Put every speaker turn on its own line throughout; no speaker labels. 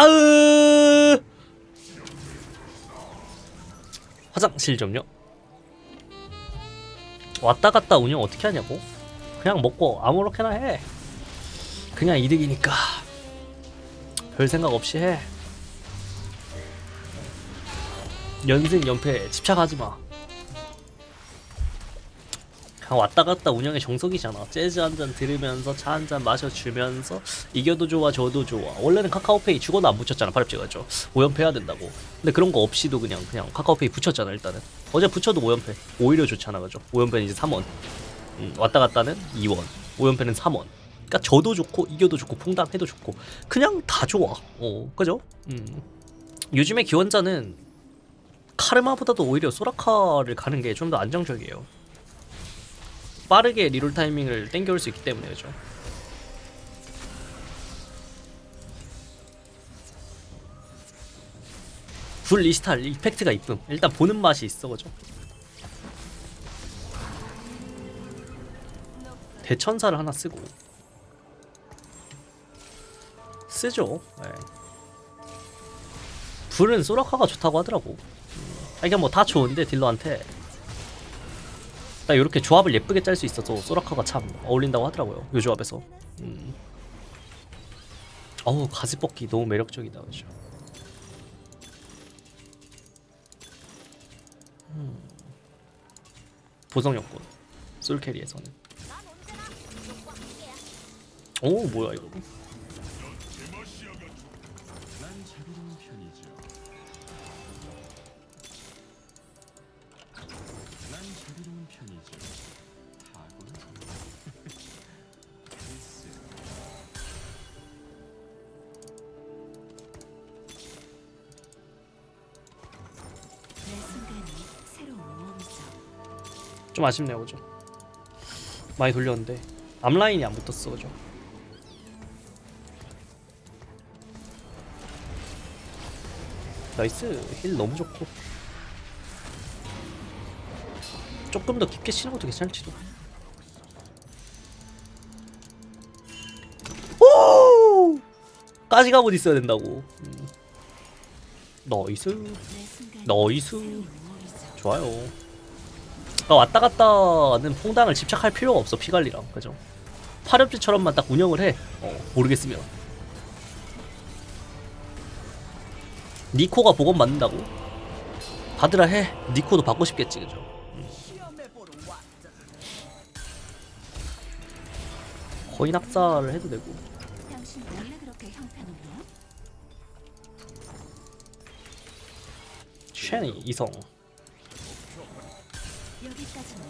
아으. 화장실 좀요. 왔다 갔다 운영 어떻게 하냐고? 그냥 먹고 아무렇게나 해. 그냥 이득이니까 별 생각 없이 해. 연승 연패 집착하지 마 왔다 갔다 운영의 정석이잖아. 재즈 한 잔 들으면서 차 한 잔 마셔주면서 이겨도 좋아 져도 좋아. 원래는 카카오페이 죽어도 안 붙였잖아. 파렵제가죠. 5연패 해야 된다고. 근데 그런 거 없이도 그냥 그냥 카카오페이 붙였잖아. 일단은 어제 붙여도 5연패. 오히려 좋잖아, 그죠? 5연패는 이제 3원. 음, 왔다 갔다는 2원. 5연패는 3원. 그러니까 져도 좋고 이겨도 좋고 퐁당해도 좋고 그냥 다 좋아. 어, 그죠? 음. 요즘에 기원자는 카르마보다도 오히려 소라카를 가는 게 좀 더 안정적이에요. 빠르게 리롤 타이밍을 땡겨올 수 있기 때문에 그죠? 불 리스탈 이펙트가 이쁨. 일단 보는 맛이 있어 그죠? 대천사를 하나 쓰고. 쓰죠. 네. 불은 소라카가 좋다고 하더라고. 음, 아, 이게 뭐 다 좋은데 딜러한테 딱 이렇게 조합을 예쁘게 짤 수 있어서 소라카가 참 어울린다고 하더라고요. 요 조합에서. 음. 어우 가지 뽑기 너무 매력적이다 그죠. 음. 보성 여건 솔캐리에서는. 오 뭐야 이거.
편이죠.
매 순간이 새로운 모험이죠.
좀 아쉽네요 그죠. 많이 돌렸는데 앞라인이 안 붙었어 그죠. 나이스 힐 너무 좋고 조금 더 깊게 치는 것도 괜찮을지도. 오! 까지 가고 있어야 된다고. 음. 나이스.
새로운 모험이죠.
좋아요. 그러니까 왔다 갔다는 퐁당을 집착할 필요가 없어 피관리랑. 그죠? 파렵지처럼만 딱 운영을 해. 어, 모르겠으면. 니코가 보건 맞는다고? 받으라 해. 니코도 받고 싶겠지 그죠 거의 낙사를 해도 되고? 쉐니 이성
여기까지입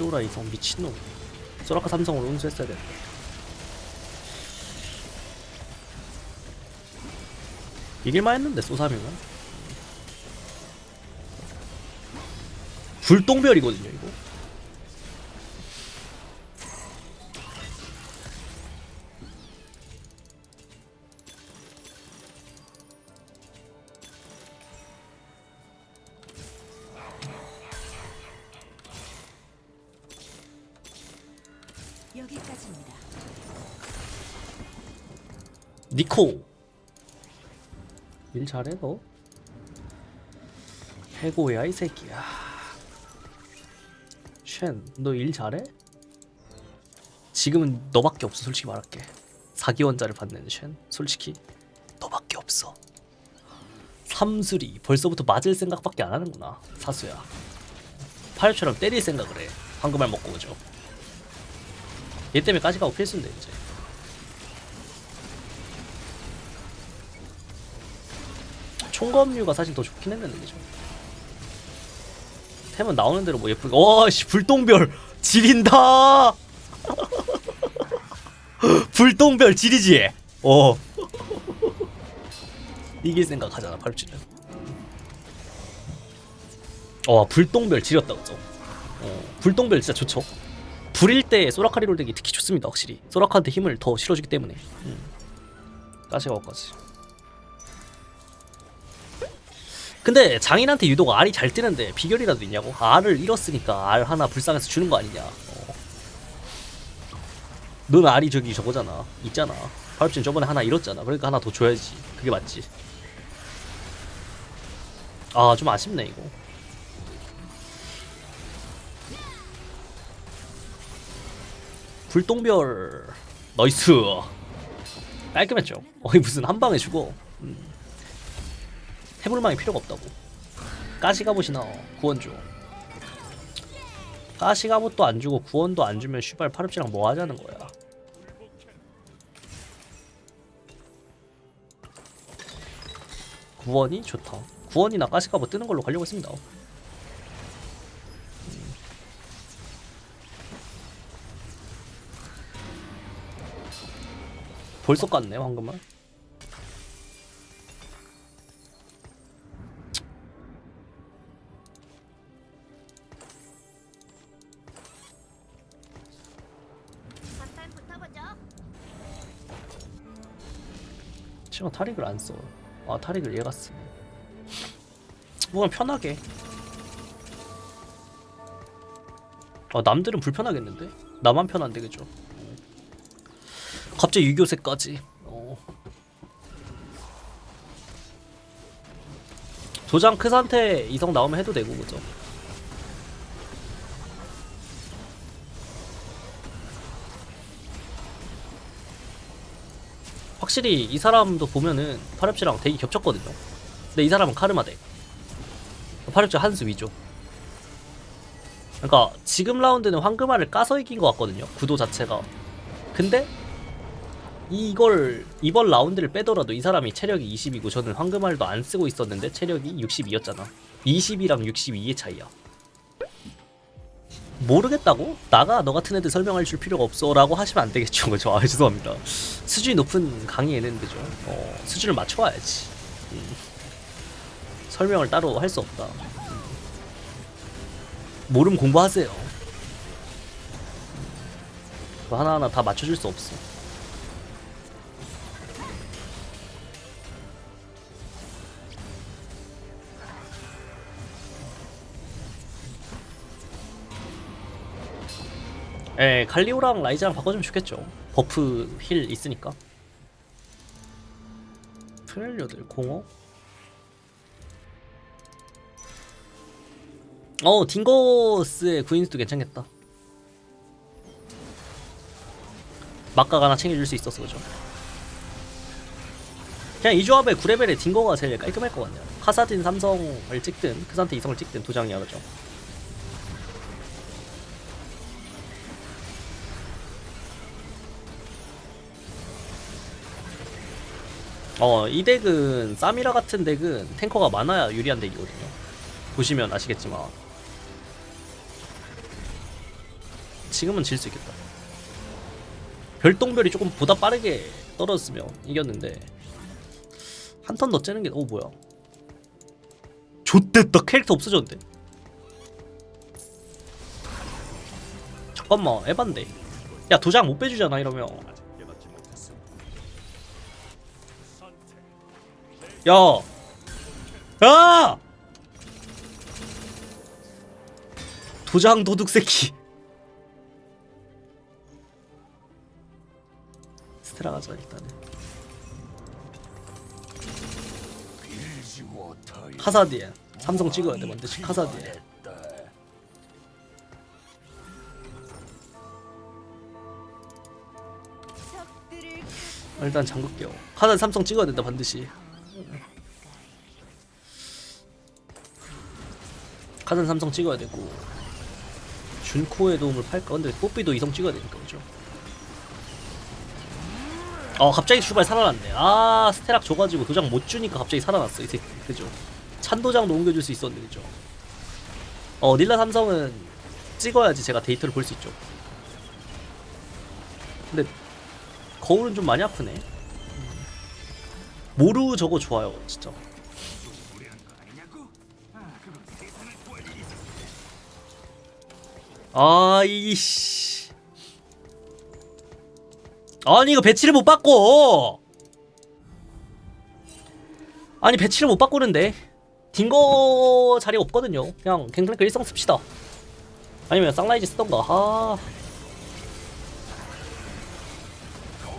피오라 이성 미친놈. 소라카 삼성으로 운수했어야 돼. 이길만 했는데 소삼이면 불똥별이거든요 이거 니코 일 잘해 너. 해고야 이 새끼야. 쉔너 일 잘해? 지금은 너밖에 없어 솔직히 말할게. 사기원자를 받는 쉔 솔직히. 너밖에 없어. 삼수리 벌써부터 맞을 생각밖에 안 하는구나 사수야. 파요처럼 때릴 생각을 해. 황금알 먹고 그죠. 얘 때문에 까지가고 필수인데 이제 총검류가 사실 더 좋긴 했는데 그죠 템은 나오는 대로 뭐 예쁘게 와씨 불똥별 지린다 불똥별 지리지. 어. 이길 생각 하잖아 팔찌는. 어 불똥별 지렸다 그죠. 어 불똥별 진짜 좋죠. 불일 때 소라카리 롤 덱이 특히 좋습니다 확실히. 소라카한테 힘을 더 실어주기 때문에. 음. 까시가오까지. 근데 장인한테 유독 알이 잘 뜨는데 비결이라도 있냐고? 알을 잃었으니까 알 하나 불쌍해서 주는 거 아니냐? 어. 넌 알이 저기 저거잖아. 있잖아. 파업진 저번에 하나 잃었잖아. 그러니까 하나 더 줘야지. 그게 맞지. 아, 좀 아쉽네, 이거. 불똥별. 나이스. 깔끔했죠. 어이, 무슨 한 방에 죽어. 음. 해볼망이 필요가 없다고. 가시가봇이나 구원줘. 가시가봇도 안 주고 구원도 안 주면 슈발 파르치랑 뭐 하자는 거야. 구원이 좋다. 구원이나 가시가봇 뜨는 걸로 가려고 했습니다. 음. 벌써 깠네 황금을. 지금 타릭을 안 써. 아 타릭을 얘가 쓰네. 뭔가 편하게. 아 남들은 불편하겠는데? 나만 편한데 그죠? 어. 갑자기 유교세까지. 어. 도장 크 상태 이성 나오면 해도 되고 그죠? 확실히 이 사람도 보면은 파렵지랑 되게 겹쳤거든요. 근데 이 사람은 카르마 덱. 파렵지 한수 위죠. 그러니까 지금 라운드는 황금알을 까서 이긴 것 같거든요. 구도 자체가. 근데 이걸 이번 라운드를 빼더라도 이 사람이 체력이 20이고 저는 황금알도 안 쓰고 있었는데 체력이 62였잖아. 20이랑 62의 차이야. 모르겠다고? 나가 너 같은 애들 설명할 줄 필요가 없어 라고 하시면 안 되겠죠, 그죠? 아 죄송합니다. 수준이 높은 강의 애는데죠. 어, 수준을 맞춰와야지. 음. 설명을 따로 할 수 없다. 음. 모름 공부하세요. 하나하나 다 맞춰줄 수 없어. 예, 갈리오랑 라이자랑 바꿔주면 좋겠죠. 버프 힐 있으니까. 프렐리오들 공어. 어, 딩거스의 구인수도 괜찮겠다. 막각 하나 챙겨줄 수 있어서 그죠. 그냥 이 조합에 9레벨에 딩거가 제일 깔끔할 것 같네요. 카사딘 삼성을 찍든 크산테 이성을 찍든 두 장이야 그죠. 어, 이 덱은 사미라 같은 덱은 탱커가 많아야 유리한 덱이거든요. 보시면 아시겠지만 지금은 질 수 있겠다. 별똥별이 조금 보다 빠르게 떨어졌으면 이겼는데 한 턴 더 째는 게 오 뭐야? 좆됐다 캐릭터 없어졌는데. 잠깐만 에반데. 야 도장 못 빼주잖아 이러면. 야! 야! 도장 도둑 새끼. 스테라 가자 일단은. 카사디엔 삼성 찍어야 돼 반드시 카사디엔. 아, 일단 잠글게요. 카사 삼성 찍어야 된다 반드시. 카든 삼성 찍어야 되고 준코의 도움을 팔까? 근데 뽀삐도 이성 찍어야 되니까 그죠? 어 갑자기 슈발 살아났네 아 스테락 줘가지고 도장 못 주니까 갑자기 살아났어 이 새끼 그죠? 찬도장도 옮겨줄 수 있었는데 그죠? 어 닐라 삼성은 찍어야지 제가 데이터를 볼 수 있죠 근데 거울은 좀 많이 아프네. 모루 저거 좋아요, 진짜. 아, 이씨. 아니, 이거 배치를 못 바꿔! 아니, 배치를 못 바꾸는데. 딩거 자리 없거든요. 그냥 갱플랭크 일성 씁시다. 아니면 쌍라이즈 쓰던가. 아.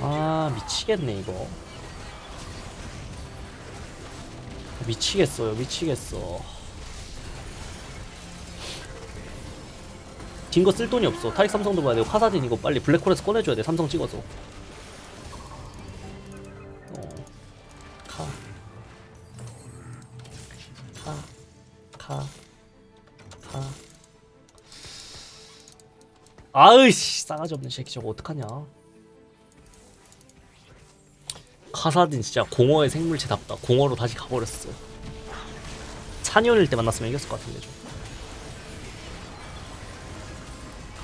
아, 미치겠네, 이거. 미치겠어요, 미치겠어. 딩거 쓸 돈이 없어. 타릭 삼성도 봐야 되고, 카사딘 이거 빨리 블랙홀에서 꺼내줘야 돼. 삼성 찍어서. 어. 카. 카. 카. 카. 아으씨, 싸가지 없는 새끼 저거 어떡하냐. 카사딘 진짜 공허의 생물체답다. 공허로 다시 가버렸어. 찬이온일 때 만났으면 이겼을 것 같은데 좀.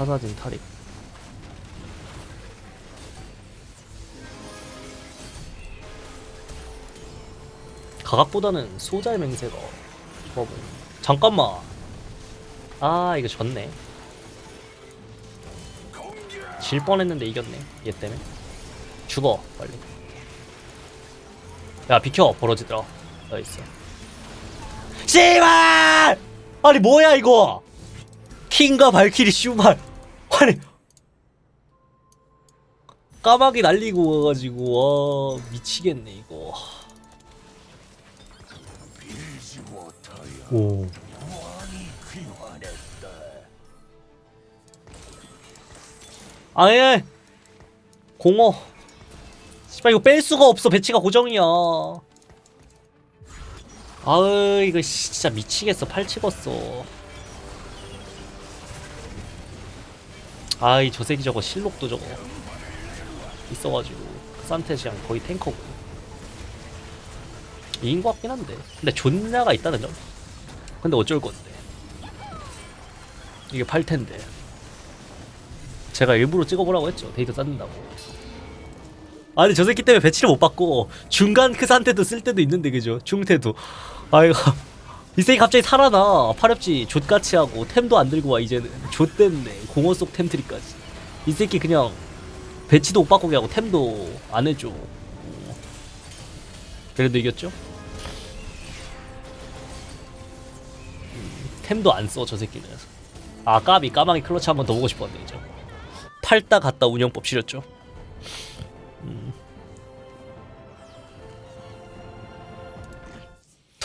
카사딘 타릭. 가각보다는 소자의 맹세가 좋아 보이네. 잠깐만. 아 이거 졌네. 질 뻔했는데 이겼네. 얘 때문에. 죽어 빨리. 야 비켜 벌어지더라. 나이스. 씨발! 아니 뭐야 이거? 킹과 발키리 슈발. 아니 까마귀 날리고 와가지고 와 미치겠네 이거. 오. 아예 공어. 씨발 이거 뺄 수가 없어 배치가 고정이야. 아으 이거 씨, 진짜 미치겠어 팔 찍었어. 아이 저 새끼 저거 실록도 저거 있어가지고. 산테시랑 거의 탱커고. 이긴 것 같긴 한데. 근데 존나가 있다는 점? 근데 어쩔 건데. 이게 8텐데. 제가 일부러 찍어보라고 했죠. 데이터 쌓는다고. 아니 저 새끼 때문에 배치를 못 받고 중간 크산테도 쓸 때도 있는데 그죠? 중테도. 아이고 이 새끼 갑자기 살아나. 파렵지 좆같이 하고 템도 안 들고 와. 이제는 좆됐네. 공허 속 템트리까지. 이 새끼 그냥 배치도 못 바꾸게 하고 템도 안 해줘. 어. 그래도 이겼죠? 음, 템도 안 써 저 새끼는. 아 까비. 까마귀 클러치 한번 더 보고 싶었는데 이제. 팔다 갔다 운영법 실렸죠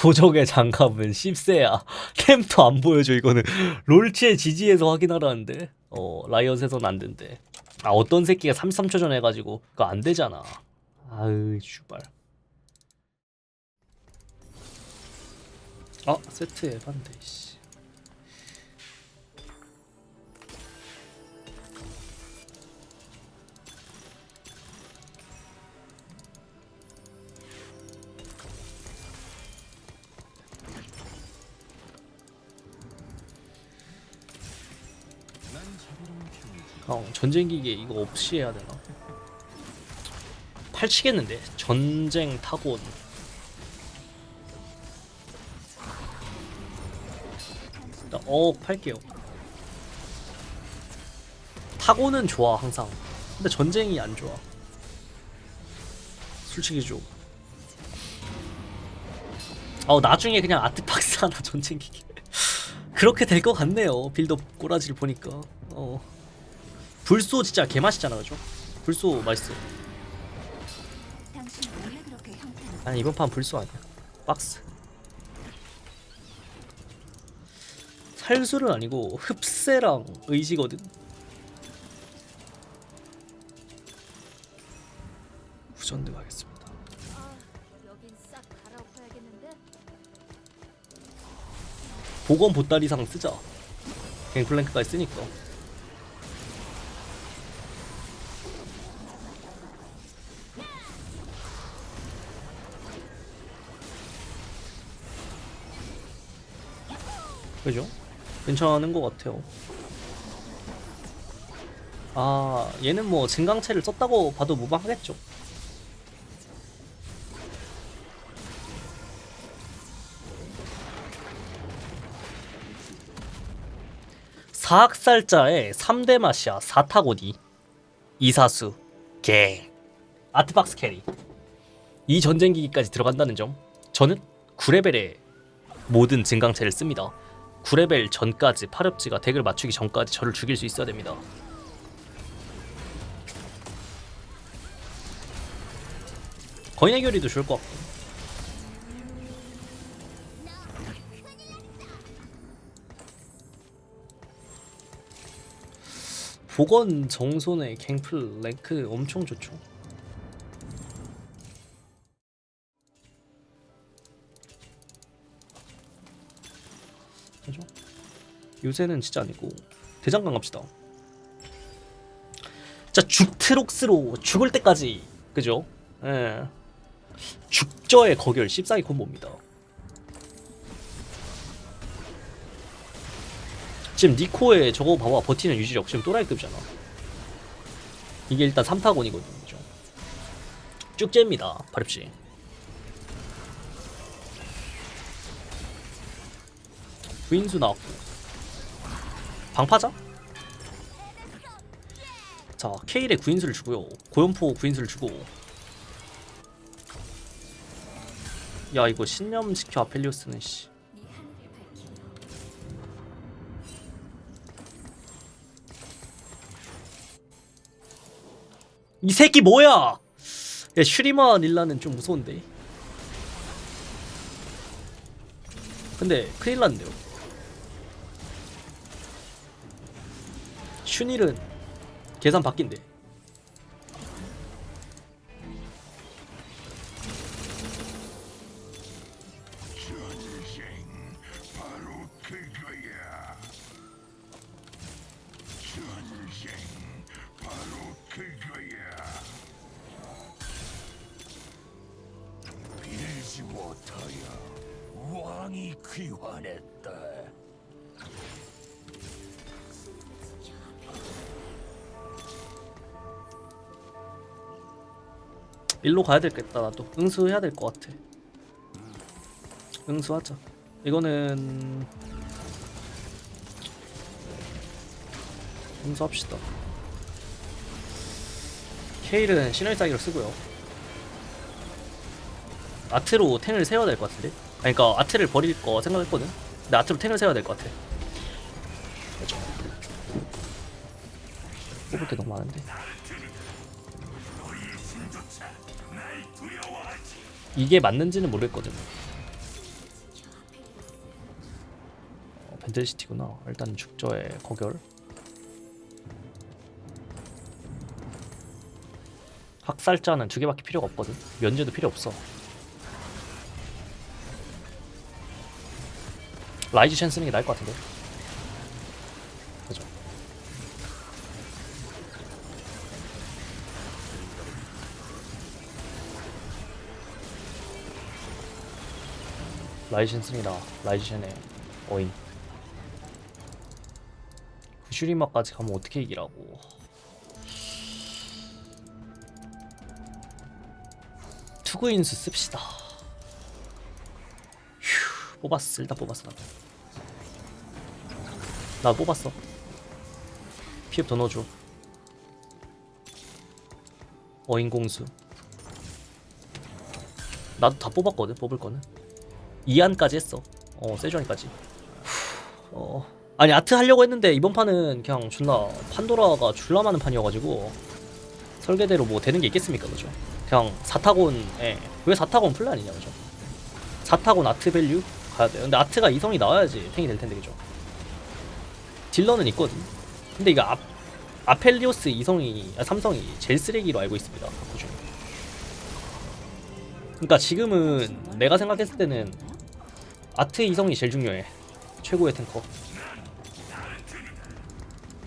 도적의 장갑은 10세야. 템도 안 보여줘 이거는. 롤치의 지지에서 확인하라는데. 어 라이엇에서는 안 된대. 아 어떤 새끼가 33초 전에 해가지고 그거 안 되잖아. 아으 슈발. 아 세트 에반데 씨. 어, 전쟁기계 이거 없이 해야 되나? 팔치겠는데? 전쟁 타곤 일단 어 팔게요. 타고는 좋아 항상. 근데 전쟁이 안 좋아. 솔직히 좀 어, 나중에 그냥 아트박스 하나 전쟁기계. 그렇게 될 것 같네요 빌드업 꼬라지를 보니까. 어 불소 진짜 개맛있잖아 그죠? 불소 맛있어. 아니 이번 판 불소 아니야. 박스. 살술은 아니고 흡세랑 의지거든. 후전드 가겠습니다.
아
보건 보따리 상 쓰자. 갱플랭크까지 쓰니까 그죠? 괜찮은 것 같아요. 아 얘는 뭐 증강체를 썼다고 봐도 무방하겠죠. 사학살자의 3대 맛이야 사타고니 이사수 개 아트박스 캐리. 이 전쟁기기까지 들어간다는 점 저는 9레벨에 모든 증강체를 씁니다 9레벨 전까지 파렵지가 덱을 맞추기 전까지 저를 죽일 수 있어야 됩니다 거인의 결의도 좋을 것 같고 복원 정손의 갱플 랭크 엄청 좋죠? 요새는 진짜 아니고 대장간 갑시다 자 죽트록스로 죽을 때까지 그죠? 예. 죽저의 거결 14기 콤보입니다. 지금 니코의 저거 봐봐 버티는 유지력 지금 또라이급이잖아. 이게 일단 3타곤이거든요. 그죠? 쭉째입니다. 바립시. 부인수 나왔고 방파자? 자 케일의 구인수를 주고요 고연포 구인수를 주고 야 이거 신념 지켜 아펠리오스는 씨. 이 새끼 뭐야? 야 슈리마 닐라는 좀 무서운데. 근데 큰일 났네요. 슈닐은 계산 바뀐대. 일로 가야 될겠다 나도 응수해야 될 것 같아. 응수하자. 이거는 응수합시다. 케일은 신을 싸기로 쓰고요. 아트로 탱을 세워야 될 것 같은데? 아니 그니까 아트를 버릴 거 생각했거든? 근데 아트로 탱을 세워야 될 것 같아. 뽑을 게 너무 많은데. 이게 맞는지는 모르겠거든. 어, 벤틀시티구나. 일단 죽저의 거결. 학살자는 두 개밖에 필요가 없거든. 면제도 필요 없어. 라이즈 쉔 쓰는 게 나을 것 같은데. 나아. 라이즈 쉔의 어인. 그 슈리마까지 가면 어떻게 이기라고. 투구인수 씁시다. 휴, 뽑았어. 일단 뽑았어. 나도. 나 뽑았어. 피업 더 넣어줘. 어인공수. 나도 다 뽑았거든. 뽑을 거는. 이안까지 했어. 어 세주안까지. 어 아니 아트 하려고 했는데 이번 판은 그냥 존나 판도라가 졸라 많은 판이어가지고 설계대로 뭐 되는 게 있겠습니까, 그죠? 그냥 사타곤에 왜 사타곤 플랜이냐, 그죠? 사타곤 아트 밸류 가야 돼. 근데 아트가 이성이 나와야지 팽이 될 텐데, 그죠? 딜러는 있거든. 근데 이거 아, 아펠리오스 이성이 아, 삼성이 제일 쓰레기로 알고 있습니다. 그죠? 그러니까 지금은 내가 생각했을 때는 아트 이성이 제일 중요해. 최고의 탱커.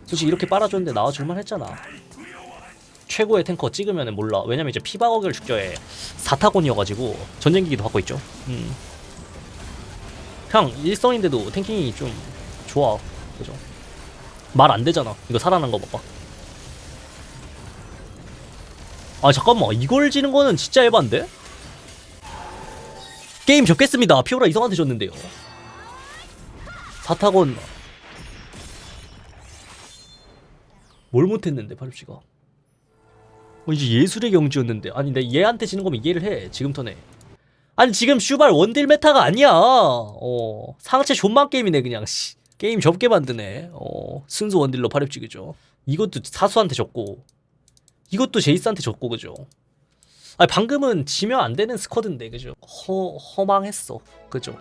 솔직히 이렇게 빨아줬는데 나와줄만 했잖아. 최고의 탱커 찍으면 몰라. 왜냐면 이제 피바거결 죽저에 4타곤이어가지고 전쟁기기도 받고 있죠. 음. 그냥 일성인데도 탱킹이 좀 좋아. 그죠? 말 안 되잖아. 이거 살아난 거 봐봐. 아 잠깐만 이걸 지는 거는 진짜 에반데? 게임 접겠습니다. 피오라 이성한테 줬는데요. 사타건 뭘 못했는데 파립씨가? 어, 이제 예술의 경지였는데. 아니 내 얘한테 지는 거면 이해를 해 지금 턴에. 아니 지금 슈발 원딜 메타가 아니야. 어 상체 존만 게임이네 그냥. 씨. 게임 접게 만드네. 어 순수 원딜로 파립지 그죠? 이것도 사수한테 졌고 이것도 제이스한테 졌고 그죠 방금은 지면 안 되는 스쿼드인데 그죠? 허 허망했어. 그죠